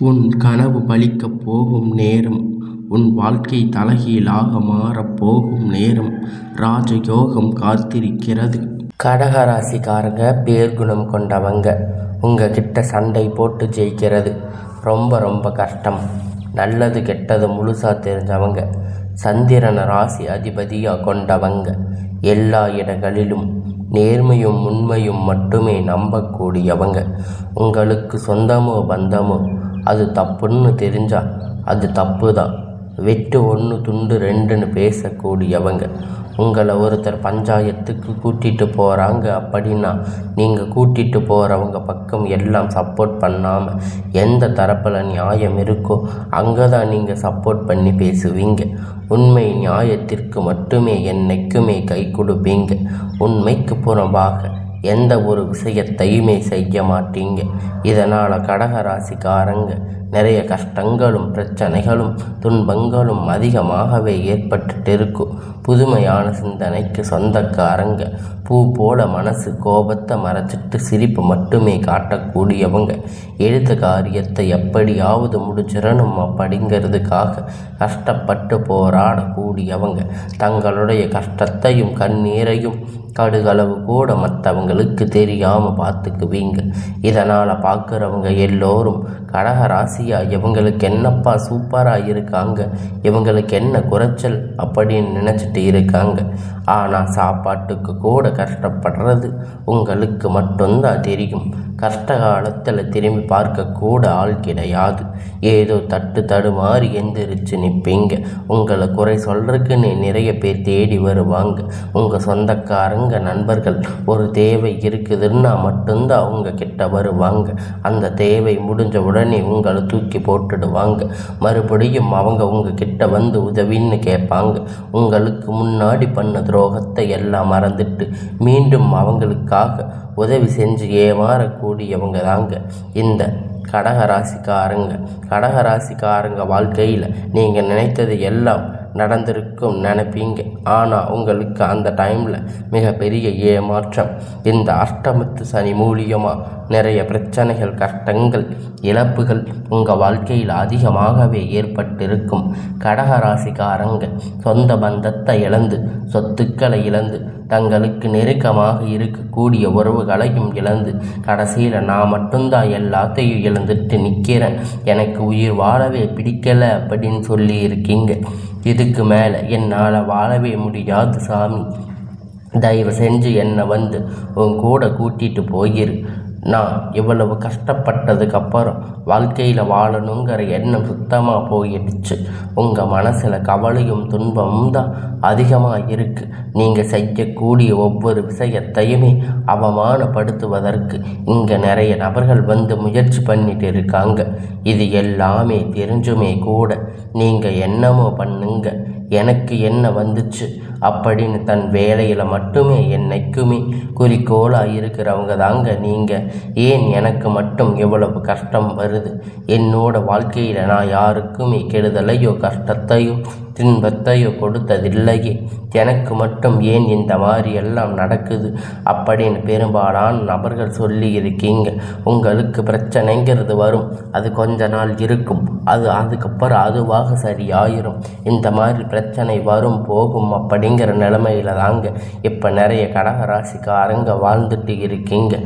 உன் கனவு பலிக்கப் போகும் நேரம் உன் வாழ்க்கை தலைகீழாக மாறப் போகும் நேரம் ராஜயோகம் காத்திருக்கிறது. கடகராசிக்காரங்க பேர்குணம் கொண்டவங்க உங்கள் கிட்ட சண்டை போட்டு ஜெயிக்கிறது ரொம்ப ரொம்ப கஷ்டம். நல்லது கெட்டது முழுசாக தெரிஞ்சவங்க சந்திரன ராசி அதிபதியாக கொண்டவங்க எல்லா இடங்களிலும் நேர்மையும் உண்மையும் மட்டுமே நம்பக்கூடியவங்க. உங்களுக்கு சொந்தமோ பந்தமோ அது தப்புன்னு தெரிஞ்சால் அது தப்பு தான் வெட்டு ஒன்று துண்டு ரெண்டுன்னு பேசக்கூடியவங்க. உங்களை ஒருத்தர் பஞ்சாயத்துக்கு கூட்டிகிட்டு போகிறாங்க அப்படின்னா நீங்கள் கூட்டிகிட்டு போகிறவங்க பக்கம் எல்லாம் சப்போர்ட் பண்ணாமல் எந்த தரப்பில் நியாயம் இருக்கோ அங்கே தான் நீங்கள் சப்போர்ட் பண்ணி பேசுவீங்க. உண்மை நியாயத்திற்கு மட்டுமே என்னைக்குமே கை கொடுப்பீங்க. உண்மைக்கு புறம்பாக எந்த ஒரு விஷயத்தையுமே செய்ய மாட்டீங்க. இதனால் கடகராசிக்காரங்க நிறைய கஷ்டங்களும் பிரச்சனைகளும் துன்பங்களும் அதிகமாகவே ஏற்பட்டுட்டு இருக்கும் புதுமையான சிந்தனைக்கு சொந்தக்காரங்க பூ போல மனசு கோபத்தை மறைச்சிட்டு சிரிப்பு மட்டுமே காட்டக்கூடியவங்க. எழுத்த காரியத்தை எப்படியாவது முடிச்சிடணும் அப்படிங்கிறதுக்காக கஷ்டப்பட்டு போராடக்கூடியவங்க. தங்களுடைய கஷ்டத்தையும் கண்ணீரையும் கடுகளவு கூட மற்றவங்களுக்கு தெரியாமல் பார்த்துக்குவீங்க. இதனால் பார்க்குறவங்க எல்லோரும் கடகராசி ராசியா இவங்களுக்கு என்னப்பா சூப்பராக இருக்காங்க? இவங்களுக்கு என்ன குறைச்சல்? அப்படின்னு நினச்சிட்டு இருக்காங்க. ஆனால் சாப்பாட்டுக்கு கூட கஷ்டப்படுறது உங்களுக்கு மட்டும்தான் தெரியும். கஷ்ட காலத்தில் திரும்பி பார்க்கக்கூட ஆள் கிடையாது. ஏதோ தட்டு தடுமாறி எந்திரிச்சு நிற்பீங்க உங்களை குறை சொல்கிறதுக்குன்னு நிறைய பேர் தேடி வருவாங்க. உங்கள் சொந்தக்காரங்க நண்பர்கள் ஒரு தேவை இருக்குதுன்னா மட்டும்தான் அவங்க கிட்ட வருவாங்க. அந்த தேவை முடிஞ்ச உடனே உங்களை தூக்கி போட்டுடுவாங்க. மறுபடியும் அவங்க உங்கள் கிட்ட வந்து உதவின்னு கேட்பாங்க. உங்களுக்கு முன்னாடி பண்ண துரோகத்தை எல்லாம் மறந்துட்டு மீண்டும் அவங்களுக்காக உதவி செஞ்சு ஏமாறக்கூடியவங்க தாங்க இந்த கடகராசிக்காரங்க கடகராசிக்காரங்க வாழ்க்கையில் நீங்கள் நினைத்தது எல்லாம் நடந்திருக்கும் நினைப்பீங்க. ஆனால் உங்களுக்கு அந்த டைமில் மிகப்பெரிய ஏமாற்றம். இந்த அஷ்டமத்து சனி மூலியமாக நிறைய பிரச்சனைகள் கஷ்டங்கள் இழப்புகள் உங்கள் வாழ்க்கையில் அதிகமாகவே ஏற்பட்டிருக்கும். கடகராசிக்காரங்க சொந்த பந்தத்தை இழந்து சொத்துக்களை இழந்து தங்களுக்கு நெருக்கமாக இருக்கக்கூடிய உறவுகளையும் இழந்து கடைசியில் நான் மட்டும்தான் எல்லாத்தையும் இழந்துட்டு நிற்கிறேன் எனக்கு உயிர் வாழவே பிடிக்கலை அப்படின்னு சொல்லி இருக்கீங்க. இதுக்கு மேலே என்னால் வாழவே முடியாது சாமி. தயவு செஞ்சு என்னை வந்து உன் கூட கூட்டிகிட்டு போயிரு. நான் இவ்வளவு கஷ்டப்பட்டதுக்கப்புறம் வாழ்க்கையில் வாழணுங்கிற எண்ணம் சுத்தமாக போயிடுச்சு. உங்கள் மனசில் கவலையும் துன்பமும் தான் அதிகமாக இருக்குது நீங்கள் செய்யக்கூடிய ஒவ்வொரு விஷயத்தையுமே அவமானப்படுத்துவதற்கு இங்கே நிறைய நபர்கள் வந்து முயற்சி பண்ணிட்டு இருக்காங்க. இது எல்லாமே தெரிஞ்சுமே கூட நீங்கள் என்னமோ பண்ணுங்க. எனக்கு என்ன வந்துச்சு? அப்படின்னு தன் வேலையில் மட்டுமே என்னைக்குமே குறிக்கோளாக இருக்கிறவங்க தாங்க நீங்கள் ஏன் எனக்கு மட்டும் எவ்வளவு கஷ்டம் வருது? என்னோட வாழ்க்கையில் நான் யாருக்குமே கெடுதலையோ கஷ்டத்தையோ துன்பத்தையோ கொடுத்ததில்லையே. எனக்கு மட்டும் ஏன் இந்த மாதிரி எல்லாம் நடக்குது? அப்படின்னு பெரும்பாலான நபர்கள் சொல்லி இருக்கீங்க. உங்களுக்கு பிரச்சனைங்கிறது வரும். அது கொஞ்ச நாள் இருக்கும். அது அதுக்கப்புறம் அதுவாக சரியாயிரும். இந்த மாதிரி பிரச்சனை வரும் போகும் அப்படிங்கிற நிலைமையில தாங்க இப்போ நிறைய கடகராசிக்காரங்க வாழ்ந்துட்டு இருக்கீங்க.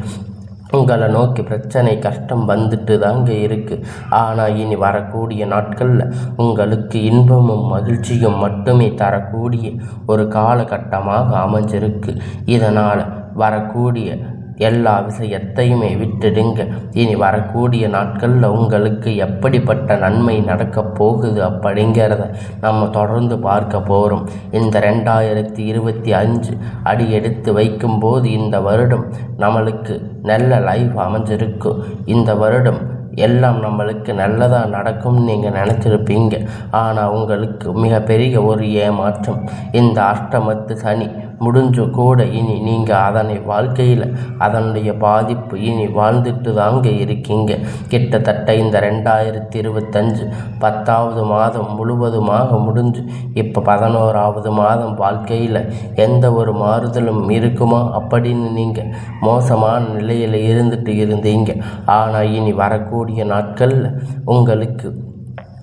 உங்களை நோக்கி பிரச்சனை கஷ்டம் வந்துட்டு தாங்க இருக்குது ஆனால் இனி வரக்கூடிய நாட்களில் உங்களுக்கு இன்பமும் மகிழ்ச்சியும் மட்டுமே தரக்கூடிய ஒரு காலகட்டமாக அமைஞ்சிருக்கு. இதனால் வரக்கூடிய எல்லா விஷயத்தையுமே விட்டுடுங்க. இனி வரக்கூடிய நாட்களில் உங்களுக்கு எப்படிப்பட்ட நன்மை நடக்கப் போகுது அப்படிங்கிறத நம்ம தொடர்ந்து பார்க்க போகிறோம் இந்த ரெண்டாயிரத்தி இருபத்தி அஞ்சு அடி எடுத்து வைக்கும்போது இந்த வருடம் நம்மளுக்கு நல்ல லைஃப் அமைஞ்சிருக்கும் இந்த வருடம் எல்லாம் நம்மளுக்கு நல்லதாக நடக்கும்னு நீங்கள் நினச்சிருப்பீங்க. ஆனால் உங்களுக்கு மிகப்பெரிய ஒரு ஏமாற்றம். இந்த அஷ்டமத்து சனி முடிஞ்ச கூட இனி நீங்கள் அதனை வாழ்க்கையில் அதனுடைய பாதிப்பு இனி வாழ்ந்துட்டு தாங்க இருக்கீங்க. கிட்டத்தட்ட இந்த ரெண்டாயிரத்தி இருபத்தஞ்சு பத்தாவது மாதம் முழுவதுமாக முடிஞ்சு இப்போ பதினோராவது மாதம் வாழ்க்கையில் எந்த ஒரு மாறுதலும் இருக்குமா அப்படின்னு நீங்கள் மோசமான நிலையில் இருந்துட்டு இருந்தீங்க. ஆனால் இனி வரக்கூடிய நாட்களில் உங்களுக்கு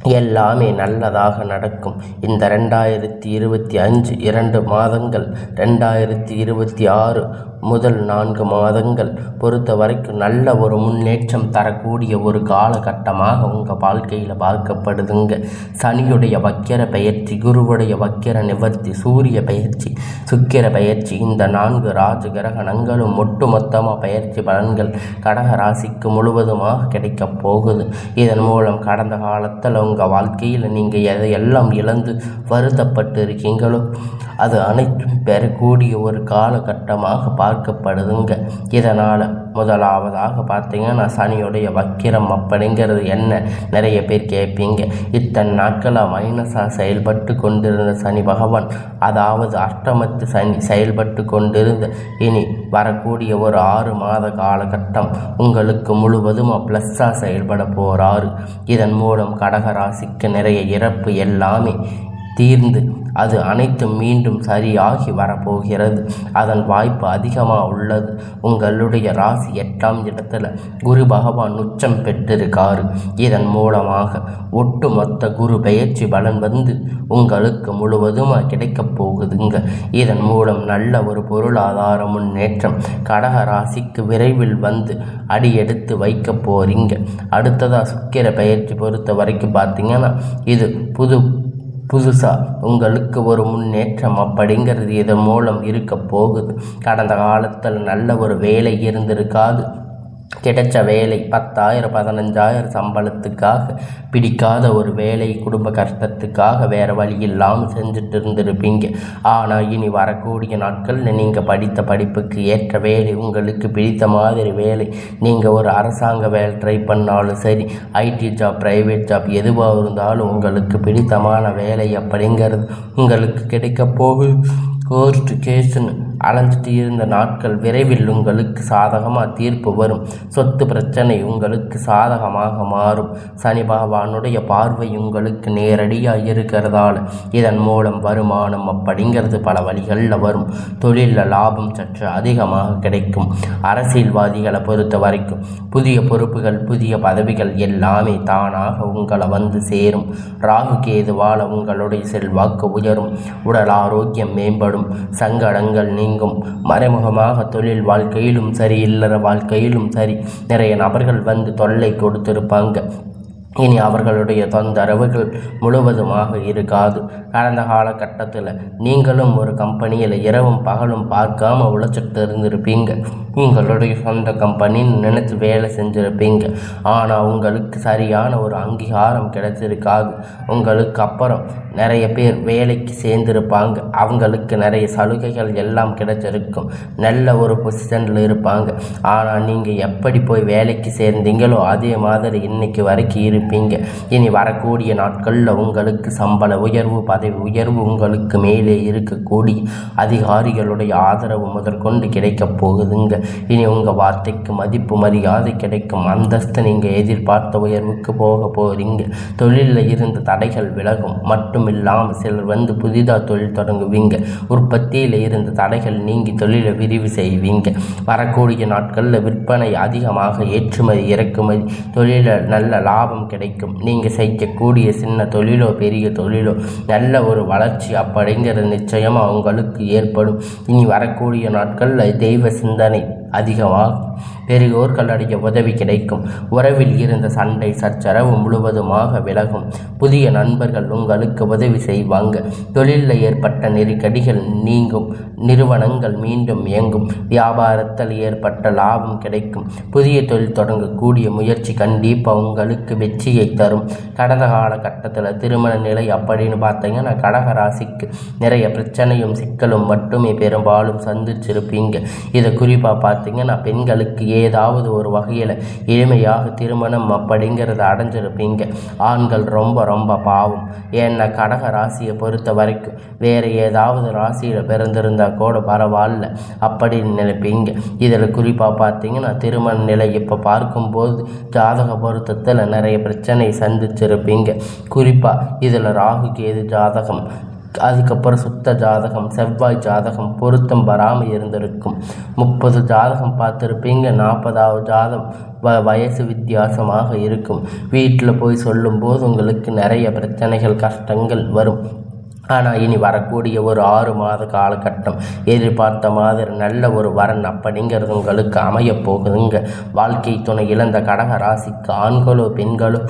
எல்லாமே நல்லதாக நடக்கும். இந்த ரெண்டாயிரத்தி இருபத்தி அஞ்சு இரண்டு மாதங்கள் ரெண்டாயிரத்தி இருபத்தி ஆறு முதல் நான்கு மாதங்கள் பொறுத்த வரைக்கும் நல்ல ஒரு முன்னேற்றம் தரக்கூடிய ஒரு காலகட்டமாக உங்கள் வாழ்க்கையில் பார்க்கப்படுதுங்க. சனியுடைய வக்கிர பயிற்சி குருவுடைய வக்கிர நிவர்த்தி சூரிய பயிற்சி சுக்கிர பயிற்சி இந்த நான்கு ராஜ கிரகணங்களும் ஒட்டுமொத்தமாக பயிற்சி பலன்கள் கடக ராசிக்கு முழுவதுமாக கிடைக்கப் போகுது. இதன் மூலம் கடந்த காலத்தில் உங்கள் வாழ்க்கையில் நீங்கள் எதையெல்லாம் இழந்து வருத்தப்பட்டு இருக்கீங்களோ அது அனைத்தும் பெறக்கூடிய ஒரு காலகட்டமாக பார்க்க பார்க்கப்படுதுங்க. இதனால் முதலாவதாக பார்த்தீங்கன்னா சனியுடைய வக்கிரம் அப்படிங்கிறது என்ன? நிறைய பேர் கேட்பீங்க. இத்தனை நாட்களாக மைனஸாக செயல்பட்டு கொண்டிருந்த சனி பகவான் அதாவது அஷ்டமத்து சனி செயல்பட்டு கொண்டிருந்த இனி வரக்கூடிய ஒரு ஆறு மாத காலகட்டம் உங்களுக்கு முழுவதும் ப்ளஸ்ஸாக செயல்பட போகிறாரு இதன் மூலம் கடக ராசிக்கு நிறைய இறப்பு எல்லாமே தீர்ந்து அது அனைத்தும் மீண்டும் சரியாகி வரப்போகிறது. அதன் வாய்ப்பு அதிகமாக உள்ளது. உங்களுடைய ராசி எட்டாம் இடத்துல குரு பகவான் உச்சம் பெற்றிருக்காரு. இதன் மூலமாக ஒட்டுமொத்த குரு பெயர்ச்சி பலன் வந்து உங்களுக்கு முழுவதுமாக கிடைக்கப் போகுதுங்க. இதன் மூலம் நல்ல ஒரு பொருளாதார முன்னேற்றம் கடக ராசிக்கு விரைவில் வந்து அடியெடுத்து வைக்க போறீங்க. அடுத்ததாக சுக்கிர பயிற்சி பொறுத்த வரைக்கும் பார்த்தீங்கன்னா இது புது புதுசாக உங்களுக்கு ஒரு முன்னேற்றம் அப்படிங்கிறது இதன் மூலம் இருக்க போகுது. கடந்த காலத்தில் நல்ல ஒரு வேலை இருந்திருக்காது. கிடைச்ச வேலை பத்தாயிரம் பதினஞ்சாயிரம் சம்பளத்துக்காக பிடிக்காத ஒரு வேலை குடும்ப கஷ்டத்துக்காக வேறு வழி இல்லாமல் செஞ்சுட்டு இருந்திருப்பீங்க. ஆனால் இனி வரக்கூடிய நாட்களில் நீங்கள் படித்த படிப்புக்கு ஏற்ற வேலை உங்களுக்கு பிடித்த மாதிரி வேலை நீங்கள் ஒரு அரசாங்க வேலை ட்ரை பண்ணாலும் சரி ஐடி ஜாப் ப்ரைவேட் ஜாப் எதுவாக இருந்தாலும் உங்களுக்கு பிடித்தமான வேலை அப்படிங்கிறது உங்களுக்கு கிடைக்க போகுது. கோர்ட்டு கேஸுன்னு அலைஞ்சிட்டு இருந்த நாட்கள் விரைவில் உங்களுக்கு சாதகமாக தீர்ப்பு வரும். சொத்து பிரச்சனை உங்களுக்கு சாதகமாக மாறும். சனி பகவானுடைய பார்வை உங்களுக்கு நேரடியாக இருக்கிறதால இதன் மூலம் வருமானம் அப்படிங்கிறது பல வழிகளில் வரும். தொழிலில் லாபம் சற்று அதிகமாக கிடைக்கும். அரசியல்வாதிகளை பொறுத்த வரைக்கும் புதிய பொறுப்புகள் புதிய பதவிகள் எல்லாமே தானாக உங்களை வந்து சேரும். ராகு கேதுவால உங்களுடைய செல்வாக்கு உயரும். உடல் ஆரோக்கியம் மேம்படும். சங்கடங்கள் நீங்கும் மறைமுகமாக தொழில் வாழ்க்கையிலும் சரி இல்லற வாழ்க்கையிலும் சரி நிறைய நபர்கள் வந்து தொல்லை கொடுத்திருப்பாங்க. இனி அவர்களுடைய தொந்தரவுகள் முழுவதுமாக இருக்காது. கடந்த காலகட்டத்தில் நீங்களும் ஒரு கம்பெனியில் இரவும் பகலும் பார்க்காம உழைச்சிட்டு இருந்திருப்பீங்க. உங்களுடைய சொந்த கம்பெனின்னு நினச்சி வேலை செஞ்சுருப்பீங்க. ஆனால் உங்களுக்கு சரியான ஒரு அங்கீகாரம் கிடைச்சிருக்காது. உங்களுக்கு அப்புறம் நிறைய பேர் வேலைக்கு சேர்ந்திருப்பாங்க. அவங்களுக்கு நிறைய சலுகைகள் எல்லாம் கிடைச்சிருக்கும். நல்ல ஒரு பொசிஷனில் இருப்பாங்க. ஆனால் நீங்கள் எப்படி போய் வேலைக்கு சேர்ந்தீங்களோ அதே மாதிரி இன்னைக்கு வரைக்கும் இருப்பீங்க. இனி வரக்கூடிய நாட்களில் உங்களுக்கு சம்பள உயர்வு பதவி உயர்வு உங்களுக்கு மேலே இருக்கக்கூடிய அதிகாரிகளுடைய ஆதரவு முதற்கொண்டு கிடைக்கப் போகுதுங்க. இனி உங்கள் வார்த்தைக்கு மதிப்பு மரியாதை கிடைக்கும். அந்தஸ்து நீங்கள் எதிர்பார்த்த உயர்வுக்கு போக போகிறீங்க தொழிலில் இருந்த தடைகள் விலகும். மட்டும் இல்லாமல் சிலர் வந்து புதிதாக தொழில் தொடங்குவீங்க. உற்பத்தியில் இருந்த தடைகள் நீங்கி தொழிலை விரிவு செய்வீங்க. வரக்கூடிய நாட்களில் விற்பனை அதிகமாக ஏற்றுமதி இறக்குமதி தொழிலில் நல்ல லாபம் கிடைக்கும். நீங்கள் செய்யக்கூடிய சின்ன தொழிலோ பெரிய தொழிலோ நல்ல ஒரு வளர்ச்சி அப்படிங்கிறது நிச்சயமாக உங்களுக்கு ஏற்படும். இனி வரக்கூடிய நாட்களில் தெய்வ சிந்தனை அதிகமாக அதிகமாகும் பெரியோர்களுடைய உதவி கிடைக்கும். உறவில் இருந்த சண்டை சச்சரவு முழுவதுமாக விலகும். புதிய நண்பர்கள் உங்களுக்கு உதவி செய்வாங்க. தொழிலில் ஏற்பட்ட நெருக்கடிகள் நீங்கும். நிறுவனங்கள் மீண்டும் இயங்கும். வியாபாரத்தில் ஏற்பட்ட லாபம் கிடைக்கும். புதிய தொழில் தொடங்கக்கூடிய முயற்சி கண்டிப்பாக உங்களுக்கு வெற்றியை தரும். கடந்த காலகட்டத்தில் திருமண நிலை அப்படின்னு பார்த்தீங்கன்னா கடக ராசிக்கு நிறைய பிரச்சனையும் சிக்கலும் மட்டுமே பெரும்பாலும் சந்திச்சிருப்பீங்க. இதை குறிப்பாக பார்த்தீங்கன்னா பெண்களுக்கு ஏதாவது ஒரு வகையில் எளிமையாக திருமணம் அப்படிங்கிறத அடைஞ்சிருப்பீங்க. ஆண்கள் ரொம்ப ரொம்ப பாவம். ஏன்னா கடக ராசியை பொறுத்த வரைக்கும் வேறு ஏதாவது ராசியில் பிறந்திருந்தால் கூட பரவாயில்ல அப்படின்னு நினைப்பீங்க. இதில் குறிப்பாக பார்த்தீங்கன்னா திருமண நிலை இப்போ பார்க்கும்போது ஜாதக பொருத்தத்தில் நிறைய பிரச்சனை சந்திச்சிருப்பீங்க. குறிப்பாக இதில் ராகு கேது ஜாதகம். அதுக்கப்புறம் சுத்த ஜாதகம் செவ்வாய் ஜாதகம் பொருத்தம் வராமல் இருந்திருக்கும். முப்பது ஜாதகம் பார்த்துருப்பீங்க நாற்பதாவது ஜாதகம் வ வயசு வித்தியாசமாக இருக்கும். வீட்டில் போய் சொல்லும்போது உங்களுக்கு நிறைய பிரச்சனைகள் கஷ்டங்கள் வரும். ஆனால் இனி வரக்கூடிய ஒரு ஆறு மாத காலகட்டம் எதிர்பார்த்த மாதிரி நல்ல ஒரு வரன் அப்படிங்கிறது உங்களுக்கு அமையப் போகுதுங்க. வாழ்க்கை துணை இழந்த கடக ராசிக்கு ஆண்களோ பெண்களோ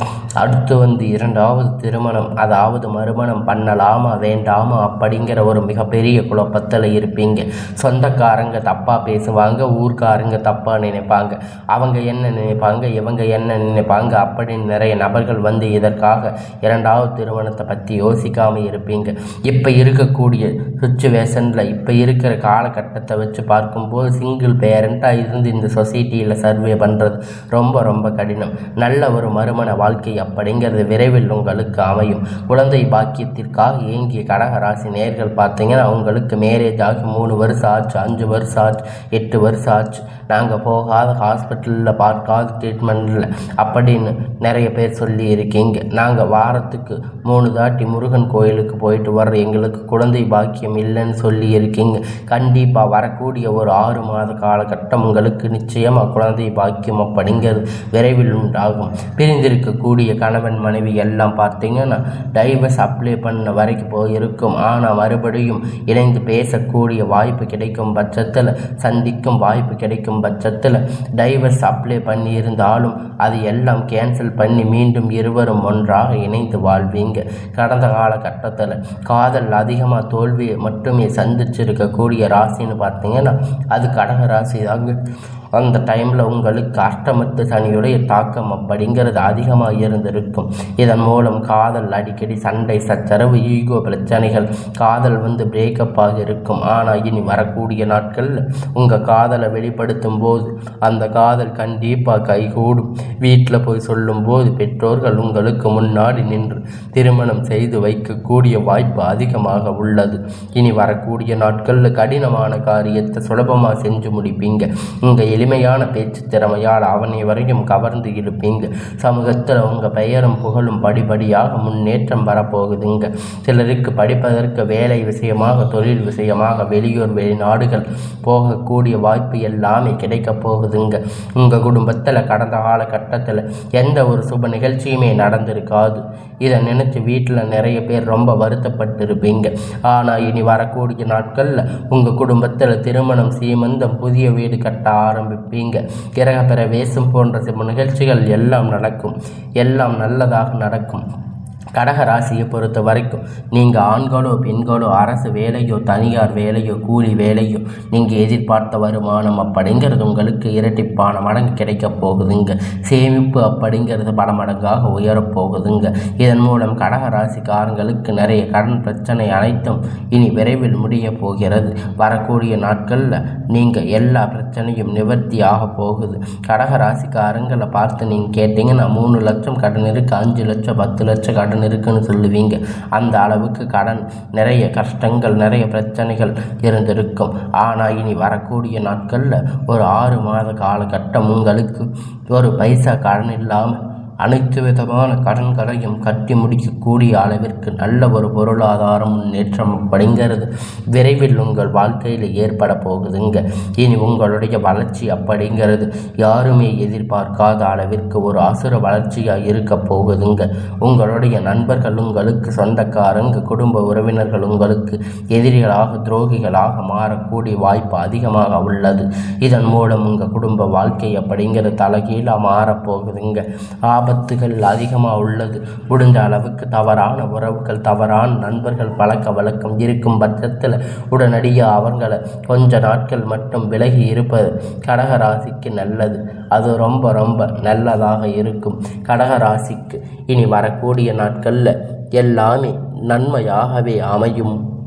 அடுத்து வந்து இரண்டாவது திருமணம் அதாவது மறுமணம் பண்ணலாமா வேண்டாமா அப்படிங்கிற ஒரு மிகப்பெரிய குழப்பத்தில் இருப்பீங்க. சொந்தக்காரங்க தப்பாக பேசுவாங்க ஊர்க்காரங்க தப்பாக நினைப்பாங்க. அவங்க என்ன நினைப்பாங்க இவங்க என்ன நினைப்பாங்க அப்படின்னு நிறைய நபர்கள் வந்து இதற்காக இரண்டாவது திருமணத்தை பற்றி யோசிக்காமல் இருப்பீங்க. இப்போ இருக்கக்கூடிய சுச்சுவேஷனில் இப்போ இருக்கிற காலகட்டத்தை வச்சு பார்க்கும்போது சிங்கிள் பேரண்ட்டாக இருந்து இந்த சொசைட்டியில் சர்வே பண்ணுறது ரொம்ப ரொம்ப கடினம். நல்ல ஒரு மறுமண வாழ்க்கை அப்படிங்கிறது விரைவில் உங்களுக்கு அமையும். குழந்தை பாக்கியத்திற்காக இயங்கிய கடகராசி நேர்கள் பார்த்தீங்கன்னா அவங்களுக்கு மேரேஜ் ஆகி மூணு வருஷம் ஆச்சு அஞ்சு வருஷம் ஆச்சு எட்டு வருஷம் ஆச்சு. நாங்கள் போகாத ஹாஸ்பிட்டலில் பார்க்காத ட்ரீட்மெண்ட்டில் அப்படின்னு நிறைய பேர் சொல்லி இருக்கீங்க நாங்கள் வாரத்துக்கு மூணு தாட்டி முருகன் கோயிலுக்கு போயிட்டு வர்ற எங்களுக்கு குழந்தை பாக்கியம் இல்லைன்னு சொல்லி இருக்கீங்க கண்டிப்பாக வரக்கூடிய ஒரு ஆறு மாத காலகட்டம் உங்களுக்கு நிச்சயமாக குழந்தை பாக்கியம் அப்படிங்கிறது விரைவில் உண்டாகும். பிரிந்திருக்கக்கூடிய கணவன் மனைவி எல்லாம் பார்த்தீங்கன்னா டைவர்ஸ் அப்ளை பண்ண வரைக்கும் போயிருக்கும். ஆனால் மறுபடியும் இணைந்து பேசக்கூடிய வாய்ப்பு கிடைக்கும் பட்சத்தில் சந்திக்கும் வாய்ப்பு கிடைக்கும் பட்சத்தில் டைவர்ஸ் அப்ளை பண்ணியிருந்தாலும் அது எல்லாம் கேன்சல் பண்ணி மீண்டும் இருவரும் ஒன்றாக இணைந்து வாழ்வீங்க. கடந்த காலகட்டத்தில் காதல் அதிகமாக தோல்வியை மட்டுமே சந்திச்சிருக்கக்கூடிய ராசின்னு பார்த்தீங்கன்னா அது கடக ராசி தாங்க. அந்த டைமில் உங்களுக்கு அஷ்டமத்து சனியுடைய தாக்கம் அப்படிங்கிறது அதிகமாக இருந்திருக்கும். இதன் மூலம் காதல் அடிக்கடி சண்டை சச்சரவு ஈகோ பிரச்சனைகள் காதல் வந்து பிரேக்கப் ஆக இருக்கும். ஆனால் இனி வரக்கூடிய நாட்களில் உங்கள் காதலை வெளிப்படுத்தும் போது அந்த காதல் கண்டிப்பாக கைகூடும். வீட்டில் போய் சொல்லும்போது பெற்றோர்கள் உங்களுக்கு முன்னாடி நின்று திருமணம் செய்து வைக்கக்கூடிய வாய்ப்பு அதிகமாக உள்ளது. இனி வரக்கூடிய நாட்களில் கடினமான காரியத்தை சுலபமாக செஞ்சு முடிப்பீங்க. உங்கள் எளிமையான பேச்சு திறமையால் அவனை வரையும் கவர்ந்து இருப்பீங்க சமூகத்தில் உங்கள் பெயரும் புகழும் படிப்படியாக முன்னேற்றம் வரப்போகுதுங்க. சிலருக்கு படிப்பதற்கு வேலை விஷயமாக தொழில் விஷயமாக வெளியூர் வெளிநாடுகள் போகக்கூடிய வாய்ப்பு எல்லாமே கிடைக்க போகுதுங்க. உங்கள் குடும்பத்தில் கடந்த காலகட்டத்தில் எந்த ஒரு சுப நிகழ்ச்சியுமே நடந்திருக்காது. இதை நினச்சி வீட்டில் நிறைய பேர் ரொம்ப வருத்தப்பட்டு இருப்பீங்க ஆனால் இனி வரக்கூடிய நாட்களில் உங்கள் குடும்பத்தில் திருமணம் சீமந்தம் புதிய வீடு கட்ட ஆரம்பிப்பீங்க. கிரகப்பிற வேசம் போன்ற சில நிகழ்ச்சிகள் எல்லாம் நடக்கும். எல்லாம் நல்லதாக நடக்கும். கடக ராசியை பொறுத்த வரைக்கும் நீங்கள் ஆண்களோ பெண்களோ அரசு வேலையோ தனியார் வேலையோ கூலி வேலையோ நீங்கள் எதிர்பார்த்த வருமானம் அப்படிங்கிறது உங்களுக்கு இரட்டிப்பான மடங்கு கிடைக்க போகுதுங்க. சேமிப்பு அப்படிங்கிறது பல மடங்காக உயரப் போகுதுங்க. இதன் மூலம் கடக ராசிக்காரங்களுக்கு நிறைய கடன் பிரச்சனை அனைத்தும் இனி விரைவில் முடிய போகிறது. வரக்கூடிய நாட்களில் நீங்கள் எல்லா பிரச்சனையும் நிவர்த்தி ஆக போகுது. கடக ராசிக்காரங்களை பார்த்து நீங்கள் கேட்டிங்கன்னா மூணு லட்சம் கடன் இருக்குது அஞ்சு லட்சம் பத்து லட்சம் கடன் இருக்குன்னு சொல்லுவீங்க. அந்த அளவுக்கு கடன் நிறைய கஷ்டங்கள் நிறைய பிரச்சனைகள் இருந்திருக்கும். ஆனால் இனி வரக்கூடிய நாட்களில் ஒரு ஆறு மாத காலகட்டம் உங்களுக்கு ஒரு பைசா கடன் இல்லாமல் அனைத்து விதமான கடன்களையும் கட்டி முடிக்கக்கூடிய அளவிற்கு நல்ல ஒரு பொருளாதார முன்னேற்றம் அப்படிங்கிறது விரைவில் உங்கள் வாழ்க்கையில் ஏற்பட போகுதுங்க. இனி உங்களுடைய வளர்ச்சி அப்படிங்கிறது யாருமே எதிர்பார்க்காத அளவிற்கு ஒரு அசுர வளர்ச்சியாக இருக்க போகுதுங்க. உங்களுடைய நண்பர்கள் உங்களுக்கு சொந்தக்காரங்க குடும்ப உறவினர்கள் உங்களுக்கு எதிரிகளாக துரோகிகளாக மாறக்கூடிய வாய்ப்பு அதிகமாக உள்ளது. இதன் மூலம் உங்கள் குடும்ப வாழ்க்கை அப்படிங்கிற தலைகீழாக மாறப்போகுதுங்க ஆபத்துகள் அதிகமாக உள்ளது. முடிஞ்ச அளவுக்கு தவறான உறவுகள் தவறான நண்பர்கள் பழக்க வழக்கம் இருக்கும் பட்சத்தில் உடனடியாக அவர்களை கொஞ்ச நாட்கள் மட்டும் விலகி இருப்பது கடகராசிக்கு நல்லது. அது ரொம்ப ரொம்ப நல்லதாக இருக்கும். கடகராசிக்கு இனி வரக்கூடிய நாட்களில் எல்லாமே நன்மையாகவே அமையும்.